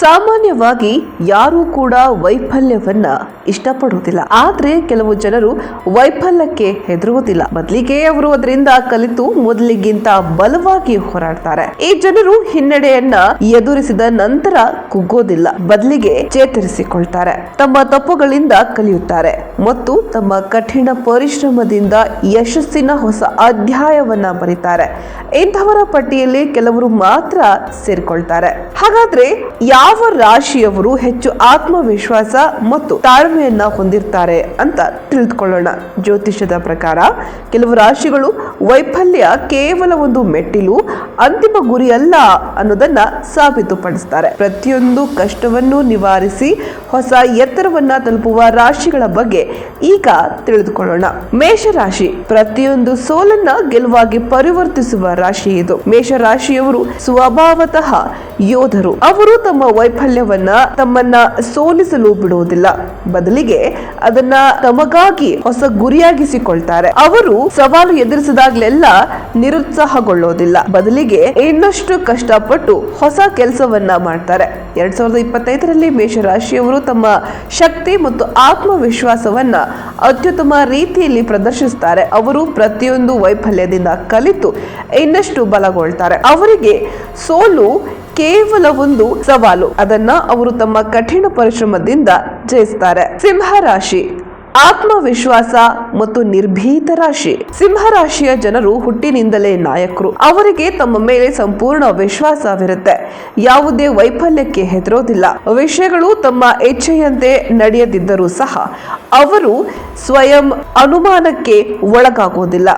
ಸಾಮಾನ್ಯವಾಗಿ ಯಾರೂ ಕೂಡ ವೈಫಲ್ಯವನ್ನ ಇಷ್ಟಪಡುವುದಿಲ್ಲ. ಆದ್ರೆ ಕೆಲವು ಜನರು ವೈಫಲ್ಯಕ್ಕೆ ಹೆದರುವುದಿಲ್ಲ. ಬದಲಿಗೆ ಅವರು ಅದರಿಂದ ಕಲಿತು ಮೊದಲಿಗಿಂತ ಬಲವಾಗಿ ಹೋರಾಡ್ತಾರೆ. ಈ ಜನರು ಹಿನ್ನಡೆಯನ್ನ ಎದುರಿಸಿದ ನಂತರ ಕುಗ್ಗೋದಿಲ್ಲ. ಬದಲಿಗೆ ಚೇತರಿಸಿಕೊಳ್ತಾರೆ. ತಮ್ಮ ತಪ್ಪುಗಳಿಂದ ಕಲಿಯುತ್ತಾರೆ ಮತ್ತು ತಮ್ಮ ಕಠಿಣ ಪರಿಶ್ರಮದಿಂದ ಯಶಸ್ಸಿನ ಹೊಸ ಅಧ್ಯಾಯವನ್ನ ಬರೀತಾರೆ. ಇಂಥವರ ಪಟ್ಟಿಯಲ್ಲಿ ಕೆಲವರು ಮಾತ್ರ ಸೇರಿಕೊಳ್ತಾರೆ. ಹಾಗಾದ್ರೆ ಯಾವ ರಾಶಿಯವರು ಹೆಚ್ಚು ಆತ್ಮವಿಶ್ವಾಸ ಮತ್ತು ತಾಳ್ಮೆಯನ್ನ ಹೊಂದಿರ್ತಾರೆ ಅಂತ ತಿಳಿದುಕೊಳ್ಳೋಣ. ಜ್ಯೋತಿಷ್ಯದ ಪ್ರಕಾರ ಕೆಲವು ರಾಶಿಗಳು ವೈಫಲ್ಯ ಕೇವಲ ಒಂದು ಮೆಟ್ಟಿಲು, ಅಂತಿಮ ಗುರಿಯಲ್ಲ ಅನ್ನೋದನ್ನ ಸಾಬೀತುಪಡಿಸ್ತಾರೆ. ಪ್ರತಿಯೊಂದು ಕಷ್ಟವನ್ನು ನಿವಾರಿಸಿ ಹೊಸ ಎತ್ತರವನ್ನ ತಲುಪುವ ರಾಶಿಗಳ ಬಗ್ಗೆ ಈಗ ತಿಳಿದುಕೊಳ್ಳೋಣ. ಮೇಷರಾಶಿ ಪ್ರತಿಯೊಂದು ಸೋಲನ್ನ ಗೆಲುವಾಗಿ ಪರಿವರ್ತಿಸುವ ರಾಶಿ ಇದು. ಮೇಷರಾಶಿಯವರು ಸ್ವಭಾವತಃ ಯೋಧರು. ಅವರು ತಮ್ಮ ವೈಫಲ್ಯವನ್ನ ತಮ್ಮನ್ನ ಸೋಲಿಸಲು ಬಿಡುವುದಿಲ್ಲ. ಬದಲಿಗೆ ಅದನ್ನ ತಮಗಾಗಿ ಹೊಸ ಗುರಿಯಾಗಿಸಿಕೊಳ್ತಾರೆ. ಅವರು ಸವಾಲು ಎದುರಿಸಿದಾಗ್ಲೆಲ್ಲ ನಿರುತ್ಸಾಹಗೊಳ್ಳೋದಿಲ್ಲ ಬದಲಿಗೆ ಇನ್ನಷ್ಟು ಕಷ್ಟಪಟ್ಟು ಹೊಸ ಕೆಲಸವನ್ನ ಮಾಡ್ತಾರೆ. ಎರಡ್ ಸಾವಿರದ ಇಪ್ಪತ್ತೈದರಲ್ಲಿ ಮೇಷರಾಶಿಯವರು ತಮ್ಮ ಶಕ್ತಿ ಮತ್ತು ಆತ್ಮವಿಶ್ವಾಸವನ್ನ ಅತ್ಯುತ್ತಮ ರೀತಿಯಲ್ಲಿ ಪ್ರದರ್ಶಿಸುತ್ತಾರೆ ಅವರು ಪ್ರತಿಯೊಂದು ವೈಫಲ್ಯದಿಂದ ಕಲಿತು ಇನ್ನಷ್ಟು ಬಲಗೊಳ್ತಾರೆ. ಅವರಿಗೆ ಸೋಲು ಕೇವಲ ಒಂದು ಸವಾಲು. ಅದನ್ನ ಅವರು ತಮ್ಮ ಕಠಿಣ ಪರಿಶ್ರಮದಿಂದ ಜಯಿಸ್ತಾರೆ. ಸಿಂಹ ರಾಶಿ. ಆತ್ಮವಿಶ್ವಾಸ ಮತ್ತು ನಿರ್ಭೀತ ರಾಶಿ. ಸಿಂಹ ರಾಶಿಯ ಜನರು ಹುಟ್ಟಿನಿಂದಲೇ ನಾಯಕರು. ಅವರಿಗೆ ತಮ್ಮ ಮೇಲೆ ಸಂಪೂರ್ಣ ವಿಶ್ವಾಸವಿರುತ್ತೆ. ಯಾವುದೇ ವೈಫಲ್ಯಕ್ಕೆ ಹೆದರೋದಿಲ್ಲ. ವಿಷಯಗಳು ತಮ್ಮ ಇಚ್ಛೆಯಂತೆ ನಡೆಯದಿದ್ದರೂ ಸಹ ಅವರು ಸ್ವಯಂ ಅನುಮಾನಕ್ಕೆ ಒಳಗಾಗೋದಿಲ್ಲ.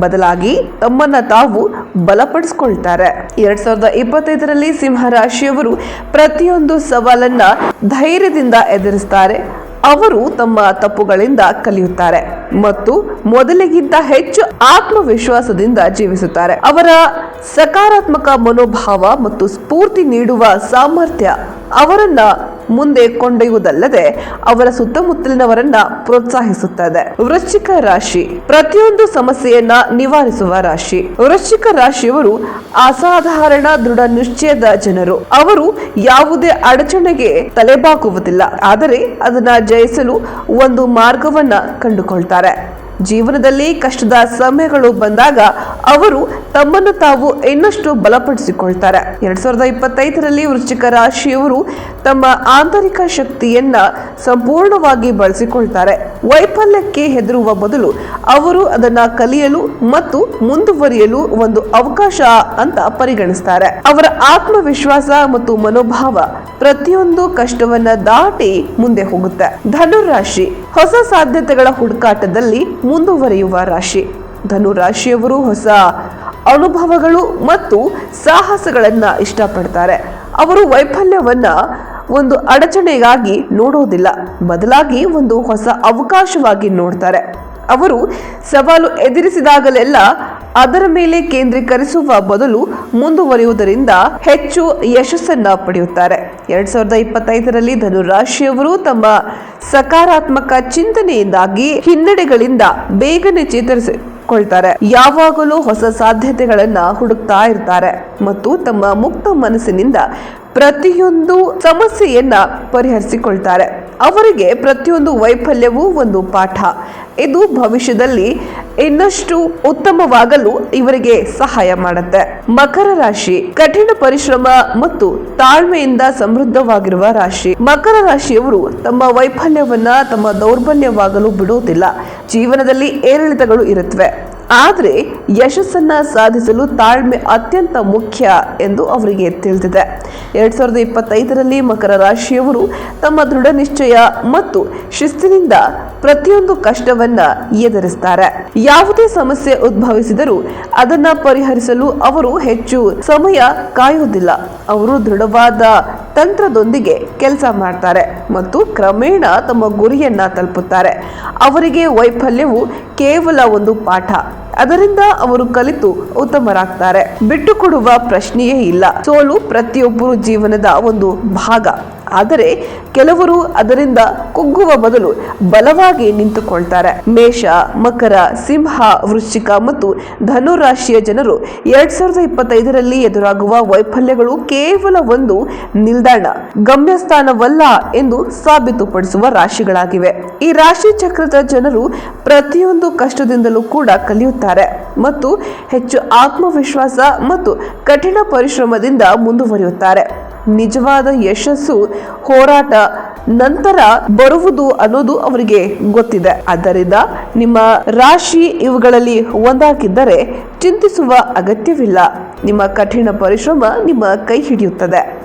ಬದಲಾಗಿ ತಮ್ಮನ್ನ ತಾವು ಬಲಪಡಿಸ್ಕೊಳ್ತಾರೆ. ಎರಡ್ ಸಾವಿರದ ಇಪ್ಪತ್ತೈದರಲ್ಲಿ ಸಿಂಹ ರಾಶಿಯವರು ಪ್ರತಿಯೊಂದು ಸವಾಲನ್ನ ಧೈರ್ಯದಿಂದ ಎದುರಿಸ್ತಾರೆ. ಅವರು ತಮ್ಮ ತಪ್ಪುಗಳಿಂದ ಕಲಿಯುತ್ತಾರೆ ಮತ್ತು ಮೊದಲಿಗಿಂತ ಹೆಚ್ಚು ಆತ್ಮವಿಶ್ವಾಸದಿಂದ ಜೀವಿಸುತ್ತಾರೆ. ಅವರ ಸಕಾರಾತ್ಮಕ ಮನೋಭಾವ ಮತ್ತು ಸ್ಫೂರ್ತಿ ನೀಡುವ ಸಾಮರ್ಥ್ಯ ಅವರನ್ನ ಮುಂದೆ ಕೊಂಡೊಯ್ಯುವುದಲ್ಲದೆ ಅವರ ಸುತ್ತಮುತ್ತಲಿನವರನ್ನ ಪ್ರೋತ್ಸಾಹಿಸುತ್ತದೆ. ವೃಶ್ಚಿಕ ರಾಶಿ ಪ್ರತಿಯೊಂದು ಸಮಸ್ಯೆಯನ್ನ ನಿವಾರಿಸುವ ರಾಶಿ. ವೃಶ್ಚಿಕ ರಾಶಿಯವರು ಅಸಾಧಾರಣ ದೃಢ ನಿಶ್ಚಯದ ಜನರು. ಅವರು ಯಾವುದೇ ಅಡಚಣೆಗೆ ತಲೆಬಾಗುವುದಿಲ್ಲ ಆದರೆ ಅದನ್ನ ಜಯಿಸಲು ಒಂದು ಮಾರ್ಗವನ್ನ ಕಂಡುಕೊಳ್ತಾರೆ. ಜೀವನದಲ್ಲಿ ಕಷ್ಟದ ಸಮಯಗಳು ಬಂದಾಗ ಅವರು ತಮ್ಮನ್ನು ತಾವು ಇನ್ನಷ್ಟು ಬಲಪಡಿಸಿಕೊಳ್ತಾರೆ. ಎರಡ್ ಸಾವಿರದ ಇಪ್ಪತ್ತೈದರಲ್ಲಿ ವೃಶ್ಚಿಕ ರಾಶಿಯವರು ತಮ್ಮ ಆಂತರಿಕ ಶಕ್ತಿಯನ್ನ ಸಂಪೂರ್ಣವಾಗಿ ಬಳಸಿಕೊಳ್ತಾರೆ. ವೈಫಲ್ಯಕ್ಕೆ ಹೆದರುವ ಬದಲು ಅವರು ಅದನ್ನ ಕಲಿಯಲು ಮತ್ತು ಮುಂದುವರಿಯಲು ಒಂದು ಅವಕಾಶ ಅಂತ ಪರಿಗಣಿಸ್ತಾರೆ. ಅವರ ಆತ್ಮವಿಶ್ವಾಸ ಮತ್ತು ಮನೋಭಾವ ಪ್ರತಿಯೊಂದು ಕಷ್ಟವನ್ನ ದಾಟಿ ಮುಂದೆ ಹೋಗುತ್ತೆ. ಧನುರಾಶಿ ಹೊಸ ಸಾಧ್ಯತೆಗಳ ಹುಡುಕಾಟದಲ್ಲಿ ಮುಂದುವರಿಯುವ ರಾಶಿ. ಧನುರಾಶಿಯವರು ಹೊಸ ಅನುಭವಗಳು ಮತ್ತು ಸಾಹಸಗಳನ್ನ ಇಷ್ಟಪಡ್ತಾರೆ. ಅವರು ವೈಫಲ್ಯವನ್ನ ಒಂದು ಅಡಚಣೆಗಾಗಿ ನೋಡೋದಿಲ್ಲ. ಬದಲಾಗಿ ಒಂದು ಹೊಸ ಅವಕಾಶವಾಗಿ ನೋಡ್ತಾರೆ. ಅವರು ಸವಾಲು ಎದುರಿಸಿದಾಗಲೆಲ್ಲ ಅದರ ಮೇಲೆ ಕೇಂದ್ರೀಕರಿಸುವ ಬದಲು ಮುಂದುವರಿಯುವುದರಿಂದ ಹೆಚ್ಚು ಯಶಸ್ಸನ್ನು ಪಡೆಯುತ್ತಾರೆ. ಎರಡ್ ಸಾವಿರದ ಇಪ್ಪತ್ತೈದರಲ್ಲಿ ಧನುರಾಶಿಯವರು ತಮ್ಮ ಸಕಾರಾತ್ಮಕ ಚಿಂತನೆಯಿಂದಾಗಿ ಹಿನ್ನಡೆಗಳಿಂದ ಬೇಗನೆ ಚೇತರಿಸಿ ಕೊಳ್ತಾರೆ ಯಾವಾಗಲೂ ಹೊಸ ಸಾಧ್ಯತೆಗಳನ್ನ ಹುಡುಕ್ತಾ ಇರ್ತಾರೆ ಮತ್ತು ತಮ್ಮ ಮುಕ್ತ ಮನಸ್ಸಿನಿಂದ ಪ್ರತಿಯೊಂದು ಸಮಸ್ಯೆಯನ್ನ ಪರಿಹರಿಸಿಕೊಳ್ತಾರೆ. ಅವರಿಗೆ ಪ್ರತಿಯೊಂದು ವೈಫಲ್ಯವೂ ಒಂದು ಪಾಠ. ಇದು ಭವಿಷ್ಯದಲ್ಲಿ ಇನ್ನಷ್ಟು ಉತ್ತಮವಾಗಲು ಇವರಿಗೆ ಸಹಾಯ ಮಾಡುತ್ತೆ. ಮಕರ ರಾಶಿ ಕಠಿಣ ಪರಿಶ್ರಮ ಮತ್ತು ತಾಳ್ಮೆಯಿಂದ ಸಮೃದ್ಧವಾಗಿರುವ ರಾಶಿ. ಮಕರ ರಾಶಿಯವರು ತಮ್ಮ ವೈಫಲ್ಯವನ್ನ, ತಮ್ಮ ದೌರ್ಬಲ್ಯವಾಗಲು ಬಿಡುವುದಿಲ್ಲ. ಜೀವನದಲ್ಲಿ ಏರಿಳಿತಗಳು ಇರುತ್ತವೆ ಆದರೆ ಯಶಸ್ಸನ್ನು ಸಾಧಿಸಲು ತಾಳ್ಮೆ ಅತ್ಯಂತ ಮುಖ್ಯ ಎಂದು ಅವರಿಗೆ ತಿಳಿದಿದೆ. ಎರಡು ಸಾವಿರದ ಇಪ್ಪತ್ತೈದರಲ್ಲಿ ಮಕರ ರಾಶಿಯವರು ತಮ್ಮ ದೃಢ ನಿಶ್ಚಯ ಮತ್ತು ಶಿಸ್ತಿನಿಂದ ಪ್ರತಿಯೊಂದು ಕಷ್ಟವನ್ನ ಎದುರಿಸ್ತಾರೆ. ಯಾವುದೇ ಸಮಸ್ಯೆ ಉದ್ಭವಿಸಿದರೂ ಅದನ್ನ ಪರಿಹರಿಸಲು ಅವರು ಹೆಚ್ಚು ಸಮಯ ಕಾಯುವುದಿಲ್ಲ. ಅವರು ದೃಢವಾದ ತಂತ್ರದೊಂದಿಗೆ ಕೆಲಸ ಮಾಡ್ತಾರೆ ಮತ್ತು ಕ್ರಮೇಣ ತಮ್ಮ ಗುರಿಯನ್ನ ತಲುಪುತ್ತಾರೆ. ಅವರಿಗೆ ವೈಫಲ್ಯವು ಕೇವಲ ಒಂದು ಪಾಠ. ಅದರಿಂದ ಅವರು ಕಲಿತು ಉತ್ತಮರಾಗ್ತಾರೆ. ಬಿಟ್ಟು ಕೊಡುವ ಪ್ರಶ್ನೆಯೇ ಇಲ್ಲ. ಸೋಲು ಪ್ರತಿಯೊಬ್ಬರು ಜೀವನದ ಒಂದು ಭಾಗ. ಆದರೆ ಕೆಲವರು ಅದರಿಂದ ಕುಗ್ಗುವ ಬದಲು ಬಲವಾಗಿ ನಿಂತುಕೊಳ್ತಾರೆ. ಮೇಷ, ಮಕರ, ಸಿಂಹ, ವೃಶ್ಚಿಕ ಮತ್ತು ಧನು ರಾಶಿಯ ಜನರು ಎರಡ್ ಸಾವಿರದ ಇಪ್ಪತ್ತೈದರಲ್ಲಿ ಎದುರಾಗುವ ವೈಫಲ್ಯಗಳು ಕೇವಲ ಒಂದು ನಿಲ್ದಾಣ, ಗಮ್ಯಸ್ಥಾನವಲ್ಲ ಎಂದು ಸಾಬೀತುಪಡಿಸುವ ರಾಶಿಗಳಾಗಿವೆ. ಈ ರಾಶಿ ಚಕ್ರದ ಜನರು ಪ್ರತಿಯೊಂದು ಕಷ್ಟದಿಂದಲೂ ಕೂಡ ಕಲಿಯುತ್ತಾರೆ ಮತ್ತು ಹೆಚ್ಚು ಆತ್ಮವಿಶ್ವಾಸ ಮತ್ತು ಕಠಿಣ ಪರಿಶ್ರಮದಿಂದ ಮುಂದುವರಿಯುತ್ತಾರೆ. ನಿಜವಾದ ಯಶಸ್ಸು ಹೋರಾಟ ನಂತರ ಬರುವುದು ಅನ್ನೋದು ಅವರಿಗೆ ಗೊತ್ತಿದೆ. ಆದ್ದರಿಂದ ನಿಮ್ಮ ರಾಶಿ ಇವುಗಳಲ್ಲಿ ಒಂದಾಗಿದ್ದರೆ ಚಿಂತಿಸುವ ಅಗತ್ಯವಿಲ್ಲ. ನಿಮ್ಮ ಕಠಿಣ ಪರಿಶ್ರಮ ನಿಮ್ಮ ಕೈ ಹಿಡಿಯುತ್ತದೆ.